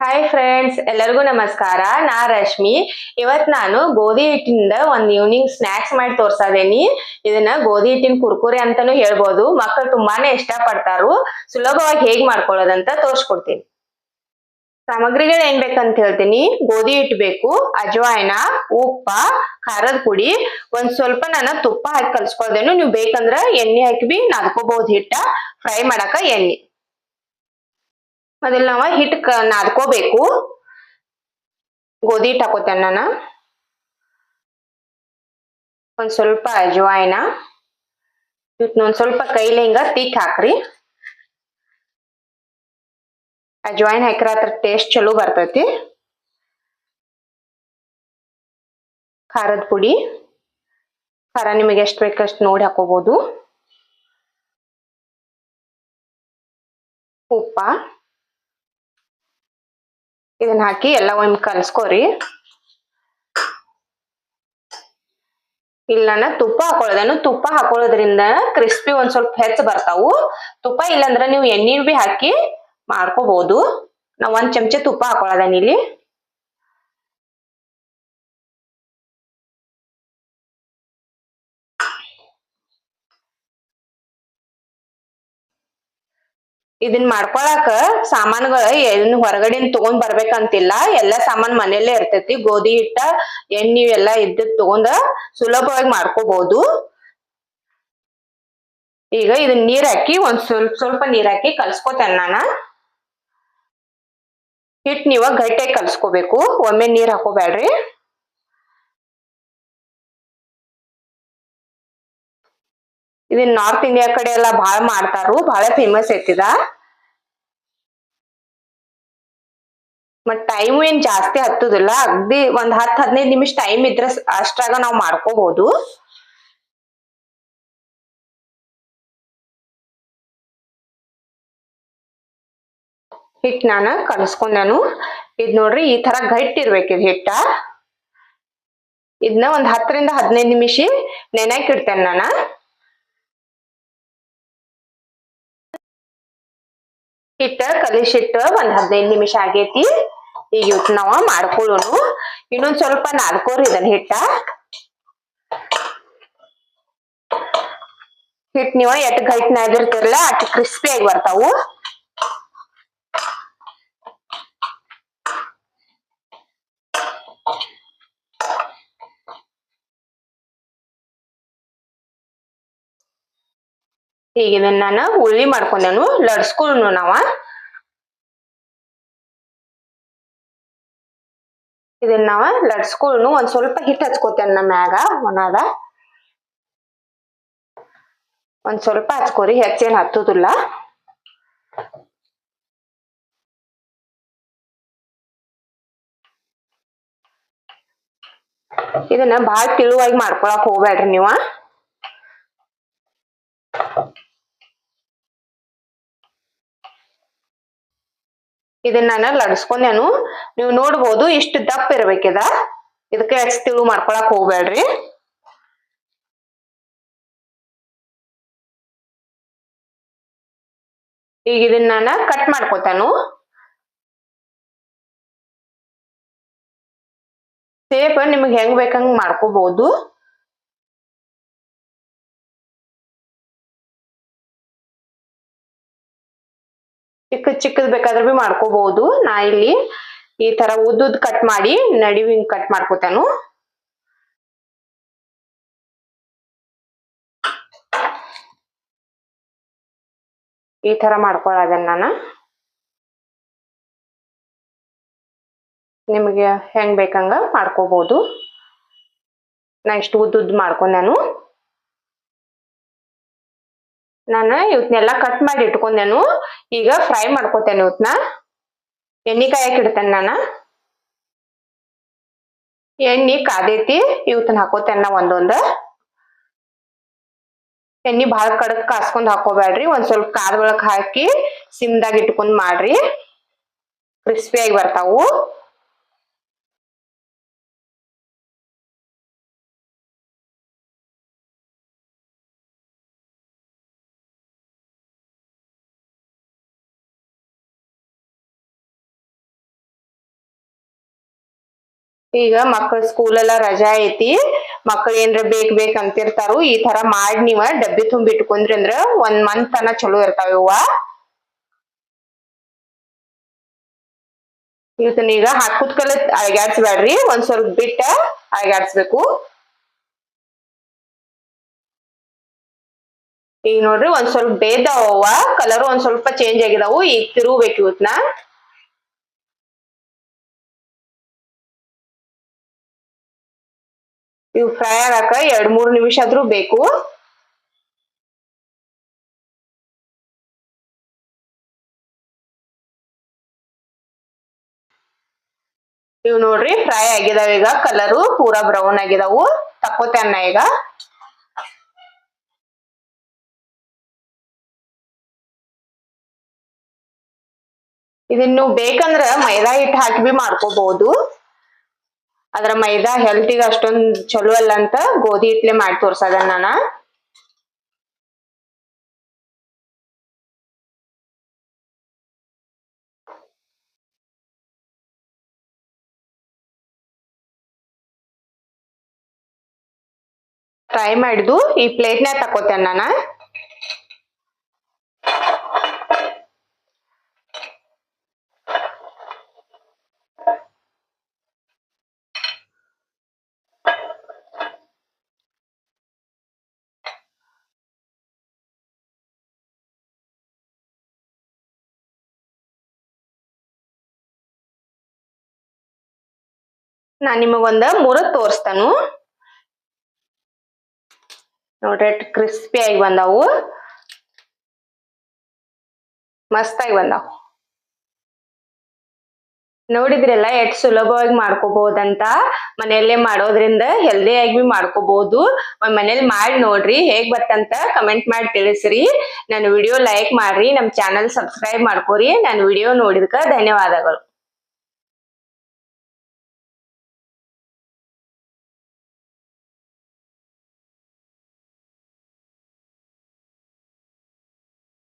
Hi friends ಎಲ್ಲರಿಗೂ ನಮಸ್ಕಾರ. ನಾ ರಶ್ಮಿ. ಇವತ್ ನಾನು ಗೋಧಿ ಹಿಟ್ಟಿನಿಂದ ಒಂದ್ ಈವ್ನಿಂಗ್ ಸ್ನಾಕ್ಸ್ ಮಾಡಿ ತೋರ್ಸಾದೇನಿ ಇದನ್ನ ಗೋಧಿ ಹಿಟ್ಟಿನ ಕುರ್ಕುರೆ ಅಂತಾನೂ ಹೇಳ್ಬೋದು. ಮಕ್ಕಳು ತುಂಬಾನೇ ಇಷ್ಟ ಪಡ್ತಾರು ಸುಲಭವಾಗಿ ಹೇಗ್ ಮಾಡ್ಕೊಳ್ಳೋದಂತ ತೋರ್ಸ್ಕೊಡ್ತೀನಿ. ಸಾಮಗ್ರಿಗಳು ಏನ್ ಬೇಕಂತ ಹೇಳ್ತೀನಿ. ಗೋಧಿ ಹಿಟ್ಟು ಬೇಕು, ಅಜವಾಯ್ನ, ಉಪ್ಪ, ಖಾರದ ಪುಡಿ. ಒಂದ್ ಸ್ವಲ್ಪ ನಾನು ತುಪ್ಪ ಹಾಕಿ ಕಲ್ಸ್ಕೊಳ್ದೇನು. ನೀವು ಬೇಕಂದ್ರ ಎಣ್ಣೆ ಹಾಕಿ ಬಿ ನಾದ್ಕೋಬಹುದು ಹಿಟ್ಟ. ಫ್ರೈ ಮಾಡಾಕ ಎಣ್ಣೆ. ಮೊದಲು ನಾವ ಹಿಟ್ ನಾದ್ಕೋಬೇಕು. ಗೋಧಿ ಹಿಟ್ಟು ಹಾಕೋತೇನೆ ನಾನು ಒಂದ್ ಸ್ವಲ್ಪ ಅಜ್ವಾಯಿನ. ಒಂದ್ ಸ್ವಲ್ಪ ಕೈಲಿ ಹಿಂಗ ತಿಕ್ ಹಾಕ್ರಿ. ಅಜ್ವಾಯಿನ್ ಹಾಕಿರ ಅದ್ರ ಟೇಸ್ಟ್ ಚಲೋ ಬರ್ತೈತಿ. ಖಾರದ ಪುಡಿ. ಖಾರ ನಿಮಗೆ ಎಷ್ಟು ಬೇಕಷ್ಟು ನೋಡಿ ಹಾಕೋಬಹುದು ಉಪ್ಪ. ಇದನ್ನ ಹಾಕಿ ಎಲ್ಲ ಒಮ್ಮೆ ಕಲ್ಸ್ಕೊರಿ. ಇಲ್ಲ ತುಪ್ಪ ಹಾಕೊಳ್ಳೋದೇನು ತುಪ್ಪ ಹಾಕೊಳ್ಳೋದ್ರಿಂದ ಕ್ರಿಸ್ಪಿ ಒಂದ್ ಸ್ವಲ್ಪ ಹೆಚ್ಚು ಬರ್ತಾವು. ತುಪ್ಪ ಇಲ್ಲಾಂದ್ರ ನೀವು ಎಣ್ಣೆ ಬಿ ಹಾಕಿ ಮಾಡ್ಕೋಬಹುದು ನಾವ್ ಒಂದ್ ಚಮಚ ತುಪ್ಪ ಹಾಕೊಳ್ಳೋದೇನಿ ಇಲ್ಲಿ. ಇದನ್ ಮಾಡ್ಕೊಳಕ ಸಾಮಾನುಗಳು ಏನ್ ಹೊರಗಡೆನ್ ತಗೊಂಡ್ ಬರ್ಬೇಕಂತಿಲ್ಲ. ಎಲ್ಲಾ ಸಾಮಾನ್ ಮನೆಯಲ್ಲೇ ಇರ್ತೈತಿ. ಗೋಧಿ ಹಿಟ್ಟ, ಎಣ್ಣಿ ಎಲ್ಲಾ ಇದ್ದ ತಗೊಂಡ ಸುಲಭವಾಗಿ ಮಾಡ್ಕೋಬಹುದು ಈಗ ಇದನ್ ನೀರ್ ಹಾಕಿ ಒಂದ್ ಸ್ವಲ್ಪ ಸ್ವಲ್ಪ ನೀರ್ ಹಾಕಿ ಕಲ್ಸ್ಕೊತೇನೆ ನಾನ. ಹಿಟ್ ನೀವ ಗಟ್ಟಿಯಾಗಿ ಕಲ್ಸ್ಕೋಬೇಕು. ಒಮ್ಮೆ ನೀರ್ ಹಾಕೋಬೇಡ್ರಿ ಇದನ್ ನಾರ್ತ್ ಇಂಡಿಯಾ ಕಡೆ ಎಲ್ಲಾ ಬಹಳ ಮಾಡ್ತಾರು ಬಹಳ ಫೇಮಸ್ ಐತಿದ. ಮತ್ ಟೈಮ್ ಏನ್ ಜಾಸ್ತಿ ಹತ್ತುದಿಲ್ಲ, ಅಗ್ದಿ ಒಂದ್ ಹತ್ತು ಹದಿನೈದು ನಿಮಿಷ ಟೈಮ್ ಇದ್ರ ಅಷ್ಟಾಗ ನಾವ್ ಮಾಡ್ಕೋಬಹುದು ಹಿಟ್ ನಾನು ಕಲಸ್ಕೊಂಡಾನು ಇದ್ ನೋಡ್ರಿ, ಈ ತರ ಗಟ್ಟಿ ಇರ್ಬೇಕು ಇದ್ ಹಿಟ್ಟ. ಇದನ್ನ ಒಂದ್ ಹತ್ತರಿಂದ ಹದಿನೈದು ನಿಮಿಷ ನೆನಕ್ ಇಡ್ತೇನೆ ನಾನ. ಹಿಟ್ಟ ಕಲಿಸಿಟ್ಟು ಒಂದ್ ಹದಿನೈದು ನಿಮಿಷ ಆಗೇತಿ. ಈಗ ಇವತ್ ನಾವ ಮಾಡ್ಕೊಳ್ಳೋನು. ಇನ್ನೊಂದ್ ಸ್ವಲ್ಪ ನಾದ್ಕೋರಿ ಇದನ್ ಹಿಟ್ಟ. ಹಿಟ್ ನೀವ ಎಟ್ ಗೈಟ್ ನಾದಿರ್ತಿರಲ್ಲ ಅಟ್ ಕ್ರಿಸ್ಪಿ ಆಗಿ ಬರ್ತಾವು. ಈಗ ಇದನ್ನ ನಾನು ಉಳ್ಳಿ ಮಾಡ್ಕೊಂಡೇನು ಲಡ್ಸ್ಕೊಂಡು ನಾವ. ಇದನ್ನ ನಾವ ಲಡ್ಸ್ಕೊಂಡು ಒಂದ್ ಸ್ವಲ್ಪ ಹಿಟ್ ಹಚ್ಕೋತೇನೆ ನಮ್ಮ ಮ್ಯಾಗ, ಒಣದ. ಒಂದ್ ಸ್ವಲ್ಪ ಹಚ್ಕೋರಿ, ಹೆಚ್ಚೇನ್ ಹತ್ತುದಿಲ್ಲ. ಇದನ್ನ ಬಹಳ ತಿಳುವಾಗಿ ಮಾಡ್ಕೊಳಕ್ ಹೋಗ್ಬೇಡ್ರಿ ನೀವ. ಇದನ್ನ ನಾನು ಲಡ್ಸ್ಕೊಂಡೇನು. ನೀವು ನೋಡ್ಬೋದು ಇಷ್ಟು ದಪ್ಪ ಇರ್ಬೇಕಿದ. ಇದಕ್ಕೆ ಹೆಚ್ಚು ತಿಳು ಮಾಡ್ಕೊಳಕ್ ಹೋಗ್ಬೇಡ್ರಿ ಈಗ ಇದನ್ನ ನಾನು ಕಟ್ ಮಾಡ್ಕೋತಾನು. ಸೇಪ್ ನಿಮ್ಗೆ ಹೆಂಗ್ ಬೇಕಂಗ್ ಮಾಡ್ಕೋಬಹುದು ಚಿಕ್ಕ ಚಿಕ್ಕದ್ ಬೇಕಾದ್ರೆ ಬಿ ಮಾಡ್ಕೋಬಹುದು ನಾ ಇಲ್ಲಿ ಈ ತರ ಉದ್ದುದ್ ಕಟ್ ಮಾಡಿ ನಡಿವ್ ಹಿಂಗ್ ಕಟ್ ಮಾಡ್ಕೋತಾನು. ಈ ತರ ಮಾಡ್ಕೊಳ್ಳೋದನ್ನ ನಾನು. ನಿಮಗೆ ಹೆಂಗ್ ಬೇಕಂಗ ಮಾಡ್ಕೋಬಹುದು ನಾ ಇಷ್ಟು ಉದ್ದುದ್ ಮಾಡ್ಕೊಂಡೇನು. ನಾನು ಇವತ್ನೆಲ್ಲ ಕಟ್ ಮಾಡಿ ಇಟ್ಕೊಂಡೇನು, ಈಗ ಫ್ರೈ ಮಾಡ್ಕೋತೇನೆ ಇವತ್ನ. ಎಣ್ಣೆ ಕಾಯಕ್ಕೆ ಇಡ್ತೇನೆ ನಾನು. ಎಣ್ಣೆ ಕಾದೈತಿ ಇವತ್ತನ್ನ ಹಾಕೋತೇನೆ ನಾ ಒಂದೊಂದು. ಎಣ್ಣೆ ಭಾಳ ಕಡಕ್ ಕಾಸ್ಕೊಂಡ್ ಹಾಕೋಬೇಡ್ರಿ ಒಂದ್ ಸ್ವಲ್ಪ ಕಾದ ಒಳಗ್ ಹಾಕಿ, ಸಿಮ್ದಾಗ ಇಟ್ಕೊಂಡ್ ಮಾಡ್ರಿ. ಕ್ರಿಸ್ಪಿಯಾಗಿ ಬರ್ತಾವು. ಈಗ ಮಕ್ಕಳ ಸ್ಕೂಲ್ ಎಲ್ಲ ರಜಾ ಐತಿ. ಮಕ್ಳು ಏನ್ರ ಬೇಕ್ ಬೇಕ್ ಅಂತಿರ್ತಾರು. ಈ ತರ ಮಾಡಿ ನೀವ ಡಬ್ಬಿ ತುಂಬಿ ಇಟ್ಕೊಂಡ್ರಿ ಅಂದ್ರ ಒಂದ್ ಮಂತ್ ತನ ಚಲೋ ಇರ್ತಾವ ಇವ ಇವತ್ತನ್ನ ಈಗ ಹಾಕುದ್ ಕಲ ಅಳಗ್ಯಾಡ್ಸ್ಬೇಡ್ರಿ ಒಂದ್ ಸ್ವಲ್ಪ ಬಿಟ್ಟ ಅಳಗ್ಯಾಡ್ಸ್ಬೇಕು ಈಗ ನೋಡ್ರಿ ಒಂದ್ ಸ್ವಲ್ಪ ಬೇದಾವ ಕಲರ್ ಒಂದ್ ಸ್ವಲ್ಪ ಚೇಂಜ್ ಆಗಿದಾವು. ಈಗ ತಿರುಗ್ಬೇಕು ಇವತ್ನ. ಇವು ಫ್ರೈ ಆಗಾಕ ಎರಡ್ ಮೂರ್ ನಿಮಿಷ ಆದ್ರೂ ಬೇಕು. ಇವ್ ನೋಡ್ರಿ, ಫ್ರೈ ಆಗಿದಾವ ಈಗ, ಕಲರು ಪೂರಾ ಬ್ರೌನ್ ಆಗಿದಾವು ತಕ್ಕೋತೇನ ಈಗ. ಇದನ್ನು ಬೇಕಂದ್ರ ಮೈದಾ ಹಿಟ್ಟು ಹಾಕಿ ಬಿ ಮಾಡ್ಕೋಬಹುದು ಅದ್ರ ಮೈದಾ ಹೆಲ್ತಿಗೆ ಅಷ್ಟೊಂದು ಚಲೋ ಅಲ್ಲ ಅಂತ ಗೋಧಿ ಹಿಟ್ಲೆ ಮಾಡಿ ತೋರ್ಸದ ನಾನ. ಟ್ರೈ ಮಾಡಿದ್ದು ಈ ಪ್ಲೇಟ್ನ್ಯಾಗ ತಕೋತೇನೆ ನಾನ. ನಾನ್ ನಿಮಗೊಂದ ಮೂರ ತೋರಿಸ್ತಾನು. ನೋಡ್ರಿ ಕ್ರಿಸ್ಪಿ ಆಗಿ ಬಂದಾವು. ಮಸ್ತಾಗಿ ಬಂದಾವು. ನೋಡಿದ್ರಲ್ಲ ಎಷ್ಟ್ ಸುಲಭವಾಗಿ ಮಾಡ್ಕೋಬಹುದಂತ ಮನೆಯಲ್ಲೇ ಮಾಡೋದ್ರಿಂದ ಹೆಲ್ದಿ ಆಗಿ ಮಾಡ್ಕೋಬಹುದು ಮನೇಲಿ ಮಾಡಿ ನೋಡ್ರಿ ಹೇಗ್ ಬರ್ತಂತ ಕಮೆಂಟ್ ಮಾಡಿ ತಿಳಿಸ್ರಿ. ನನ್ನ ವಿಡಿಯೋ ಲೈಕ್ ಮಾಡ್ರಿ, ನಮ್ ಚಾನಲ್ ಸಬ್ಸ್ಕ್ರೈಬ್ ಮಾಡ್ಕೋರಿ. ನನ್ನ ವಿಡಿಯೋ ನೋಡಿದ್ಕ ಧನ್ಯವಾದಗಳು.